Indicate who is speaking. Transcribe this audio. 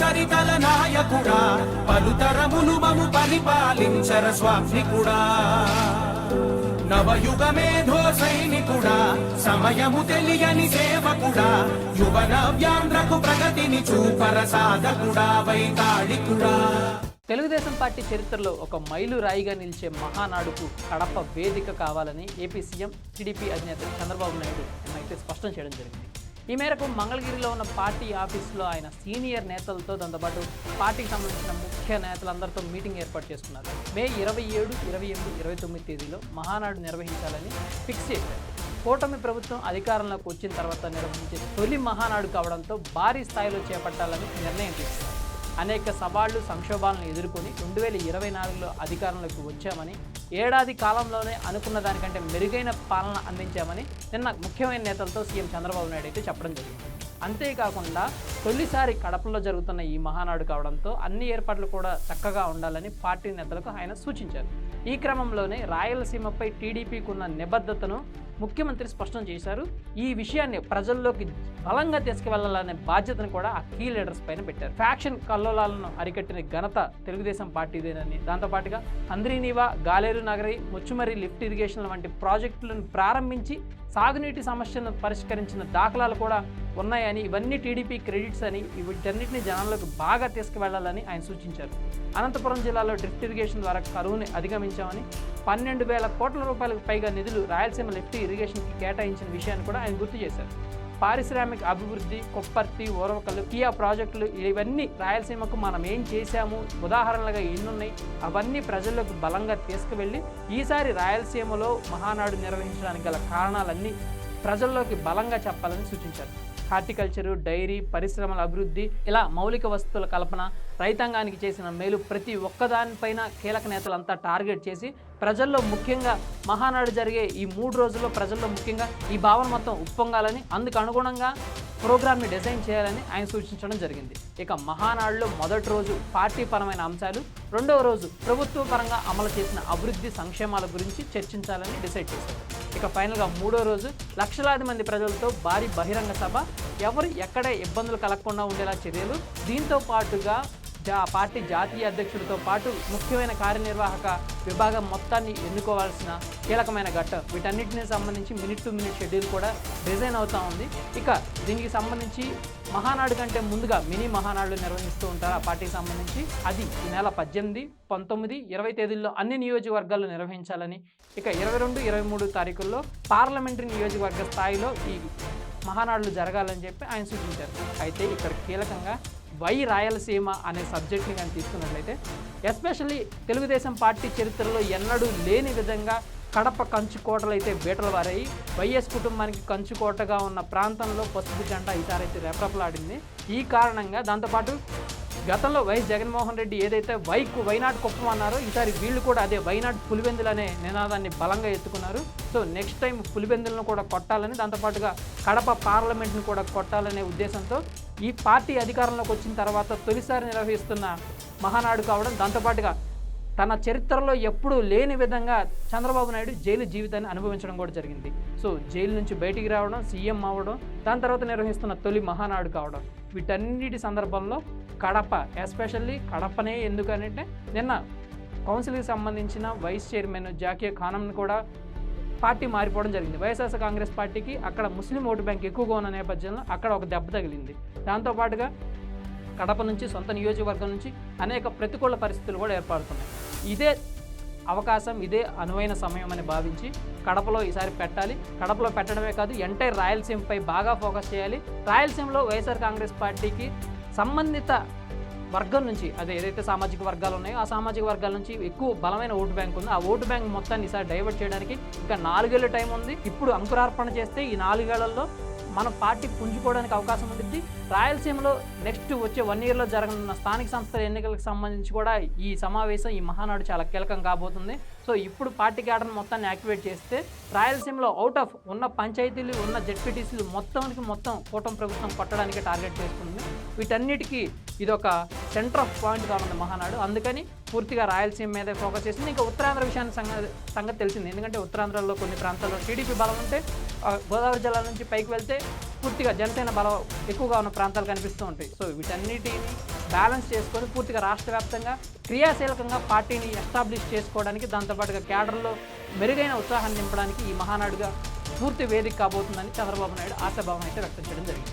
Speaker 1: చరితల నాయకుడా పలుతరములు మము పరిపాలించర స్వామికుడా నవయుగ మేధో సైనికుడా సమయము తెలియని సేవకుడా యువన వ్యాంధ్రకు ప్రగతిని చూపర సాధకుడా వైతాళికుడా.
Speaker 2: తెలుగుదేశం పార్టీ చరిత్రలో ఒక మైలు రాయిగా నిలిచే మహానాడుకు కడప వేదిక కావాలని ఏపీ సీఎం టీడీపీ అధినేత చంద్రబాబు నాయుడు అయితే స్పష్టం చేయడం జరిగింది. ఈ మేరకు మంగళగిరిలో ఉన్న పార్టీ ఆఫీసులో ఆయన సీనియర్ నేతలతో దాంతోపాటు పార్టీకి సంబంధించిన ముఖ్య నేతలందరితో మీటింగ్ ఏర్పాటు చేసుకున్నారు మే ఇరవై ఏడు ఇరవై ఎనిమిది ఇరవై తొమ్మిది తేదీలో మహానాడు నిర్వహించాలని ఫిక్స్ చేశారు. కూటమి ప్రభుత్వం అధికారంలోకి వచ్చిన తర్వాత నిర్వహించే తొలి మహానాడు కావడంతో భారీ స్థాయిలో చేపట్టాలని నిర్ణయం తీసుకున్నారు. అనేక సవాళ్ళు సంక్షోభాలను ఎదుర్కొని రెండు వేల ఇరవై నాలుగులో అధికారంలోకి వచ్చామని ఏడాది కాలంలోనే అనుకున్న దానికంటే మెరుగైన పాలన అందించామని నిన్న ముఖ్యమైన నేతలతో సీఎం చంద్రబాబు నాయుడు అయితే చెప్పడం జరిగింది. అంతేకాకుండా తొలిసారి కడపలో జరుగుతున్న ఈ మహానాడు కావడంతో అన్ని ఏర్పాట్లు కూడా చక్కగా ఉండాలని పార్టీ నేతలకు ఆయన సూచించారు. ఈ క్రమంలోనే రాయలసీమపై టీడీపీకి ఉన్న నిబద్ధతను ముఖ్యమంత్రి స్పష్టం చేశారు. ఈ విషయాన్ని ప్రజల్లోకి బలంగా తీసుకువెళ్ళాలనే బాధ్యతను కూడా ఆ కీ లీడర్స్ పైన పెట్టారు. ఫ్యాక్షన్ కల్లోలాలను అరికట్టిన ఘనత తెలుగుదేశం పార్టీదేనని దాంతోపాటుగా అంద్రీనీవా గాలేరు నగరి ముచ్చుమరి లిఫ్ట్ ఇరిగేషన్ వంటి ప్రాజెక్టులను ప్రారంభించి సాగునీటి సమస్యను పరిష్కరించిన దాఖలాలు కూడా ఉన్నాయని ఇవన్నీ టీడీపీ క్రెడిట్స్ అని వీటన్నిటిని జనాల్లోకి బాగా తీసుకువెళ్ళాలని ఆయన సూచించారు. అనంతపురం జిల్లాలో డ్రిఫ్ట్ ఇరిగేషన్ ద్వారా కరువుని అధిగమించామని పన్నెండు వేల కోట్ల రూపాయలకు పైగా నిధులు రాయలసీమ లిఫ్ట్ ఇరిగేషన్కి కేటాయించిన విషయాన్ని కూడా ఆయన గుర్తు చేశారు. పారిశ్రామిక అభివృద్ధి కొప్పర్తి ఓరవకలు కియా ప్రాజెక్టులు ఇవన్నీ రాయలసీమకు మనం ఏం చేశాము? ఉదాహరణలుగా ఎన్నున్నాయి? అవన్నీ ప్రజల్లోకి బలంగా తీసుకువెళ్ళి ఈసారి రాయలసీమలో మహానాడు నిర్వహించడానికి గల కారణాలన్నీ ప్రజల్లోకి బలంగా చెప్పాలని సూచించారు. హార్టికల్చరు డైరీ పరిశ్రమల అభివృద్ధి ఇలా మౌలిక వస్తువుల కల్పన రైతాంగానికి చేసిన మేలు ప్రతి ఒక్కదానిపైన కీలక నేతలంతా టార్గెట్ చేసి ప్రజల్లో ముఖ్యంగా మహానాడు జరిగే ఈ మూడు రోజుల్లో ప్రజల్లో ముఖ్యంగా ఈ భావన మొత్తం ఉప్పొంగాలని అందుకు అనుగుణంగా ప్రోగ్రామ్ని డిజైన్ చేయాలని ఆయన సూచించడం జరిగింది. ఇక మహానాడులో మొదటి రోజు పార్టీ పరమైన అంశాలు రెండవ రోజు ప్రభుత్వ పరంగా అమలు చేసిన అభివృద్ధి సంక్షేమాల గురించి చర్చించాలని డిసైడ్ చేశారు. ఇక ఫైనల్గా మూడో రోజు లక్షలాది మంది ప్రజలతో భారీ బహిరంగ సభ. ఎవరు ఎక్కడ ఇబ్బందులు కలగకుండా ఉండేలా చర్యలు. దీంతో పాటుగా జా పార్టీ జాతీయ అధ్యక్షుడితో పాటు ముఖ్యమైన కార్యనిర్వాహక విభాగం మొత్తాన్ని ఎన్నుకోవాల్సిన కీలకమైన ఘట్టం. వీటన్నిటిని సంబంధించి మినిట్ టు మినిట్ షెడ్యూల్ కూడా డిజైన్ అవుతూ ఉంది. ఇక దీనికి సంబంధించి మహానాడు కంటే ముందుగా మినీ మహానాడులు నిర్వహిస్తూ ఉంటారు. ఆ పార్టీకి సంబంధించి అది ఈ నెల పద్దెనిమిది పంతొమ్మిది ఇరవై తేదీల్లో అన్ని నియోజకవర్గాల్లో నిర్వహించాలని ఇక ఇరవై రెండు ఇరవై మూడు తారీఖుల్లో పార్లమెంటరీ నియోజకవర్గ స్థాయిలో ఈ మహానాడులు జరగాలని చెప్పి ఆయన సూచించారు. అయితే ఇక్కడ కీలకంగా వై రాయలసీమ అనే సబ్జెక్ట్ని కానీ తీసుకున్నట్లయితే ఎస్పెషల్లీ తెలుగుదేశం పార్టీ చరిత్రలో ఎన్నడూ లేని విధంగా కడప కంచుకోటలు అయితే బీటలు వారాయి. వైఎస్ కుటుంబానికి కంచుకోటగా ఉన్న ప్రాంతంలో పసుపు జెండా ఈసారైతే రెపరెపలాడింది. ఈ కారణంగా దాంతోపాటు గతంలో వైఎస్ జగన్మోహన్ రెడ్డి ఏదైతే వైకు వైనాడు కుప్పం అన్నారో ఈసారి వీళ్ళు కూడా అదే వైనాడు పులివెందులు అనే నినాదాన్ని బలంగా ఎత్తుకున్నారు. సో నెక్స్ట్ టైం పులివెందులను కూడా కొట్టాలని దాంతోపాటుగా కడప పార్లమెంట్ని కూడా కొట్టాలనే ఉద్దేశంతో ఈ పార్టీ అధికారంలోకి వచ్చిన తర్వాత తొలిసారి నిర్వహిస్తున్న మహానాడు కావడం దాంతోపాటుగా తన చరిత్రలో ఎప్పుడూ లేని విధంగా చంద్రబాబు నాయుడు జైలు జీవితాన్ని అనుభవించడం కూడా జరిగింది. సో జైలు నుంచి బయటికి రావడం సీఎం అవ్వడం దాని తర్వాత నిర్వహిస్తున్న తొలి మహానాడు కావడం. వీటన్నిటి సందర్భంలో కడప ఎస్పెషల్లీ కడపనే ఎందుకనంటే నిన్న కౌన్సిల్కి సంబంధించిన వైస్ చైర్మన్ జాకీ ఖానంను కూడా పార్టీ మారిపోవడం జరిగింది. వైఎస్ఆర్ కాంగ్రెస్ పార్టీకి అక్కడ ముస్లిం ఓటు బ్యాంక్ ఎక్కువగా ఉన్న నేపథ్యంలో అక్కడ ఒక దెబ్బ తగిలింది. దాంతోపాటుగా కడప నుంచి సొంత నియోజకవర్గం నుంచి అనేక ప్రతికూల పరిస్థితులు కూడా ఏర్పడుతున్నాయి. ఇదే అవకాశం ఇదే అనువైన సమయం అని భావించి కడపలో ఈసారి పెట్టాలి. కడపలో పెట్టడమే కాదు ఎంటైర్ రాయలసీమపై బాగా ఫోకస్ చేయాలి. రాయలసీమలో వైఎస్ఆర్ కాంగ్రెస్ పార్టీకి సంబంధిత వర్గం నుంచి అదే ఏదైతే సామాజిక వర్గాలు ఉన్నాయో ఆ సామాజిక వర్గాల నుంచి ఎక్కువ బలమైన ఓటు బ్యాంక్ ఉంది. ఆ ఓటు బ్యాంక్ మొత్తాన్ని ఈసారి డైవర్ట్ చేయడానికి ఇంకా నాలుగేళ్ళ టైం ఉంది. ఇప్పుడు అంకురార్పణ చేస్తే ఈ నాలుగేళ్ళలో మన పార్టీ పుంజుకోవడానికి అవకాశం ఉంటుంది రాయలసీమలో నెక్స్ట్ వచ్చే వన్ ఇయర్లో జరగనున్న స్థానిక సంస్థల ఎన్నికలకు సంబంధించి కూడా ఈ సమావేశం ఈ మహానాడు చాలా కీలకం కాబోతుంది. సో ఇప్పుడు పార్టీ క్యాడర్ మొత్తాన్ని యాక్టివేట్ చేస్తే రాయలసీమలో అవుట్ ఆఫ్ ఉన్న పంచాయతీలు ఉన్న జెడ్పీటీసీలు మొత్తానికి మొత్తం కూటమి ప్రభుత్వం కొట్టడానికి టార్గెట్ చేస్తుంది. వీటన్నిటికీ ఇది ఒక సెంటర్ ఆఫ్ పాయింట్ ఉంది మహానాడు. అందుకని పూర్తిగా రాయలసీమ మీదే ఫోకస్ చేసింది. ఇంకా ఉత్తరాంధ్ర విషయాన్ని సంగతి సంగతి తెలిసింది. ఎందుకంటే ఉత్తరాంధ్రలో కొన్ని ప్రాంతాల్లో టీడీపీ బలం ఉంటే గోదావరి జిల్లా నుంచి పైకి వెళ్తే పూర్తిగా జనసేన బలం ఎక్కువగా ఉన్న ప్రాంతాలు కనిపిస్తూ ఉంటాయి. సో వీటన్నిటిని బ్యాలెన్స్ చేసుకొని పూర్తిగా రాష్ట్ర వ్యాప్తంగా క్రియాశీలకంగా పార్టీని ఎస్టాబ్లిష్ చేసుకోవడానికి దాంతోపాటుగా క్యాడర్లో మెరుగైన ఉత్సాహాన్ని నింపడానికి ఈ మహానాడుగా పూర్తి వేదిక కాబోతుందని చంద్రబాబు నాయుడు ఆశాభావం అయితే వ్యక్తం చేయడం జరిగింది.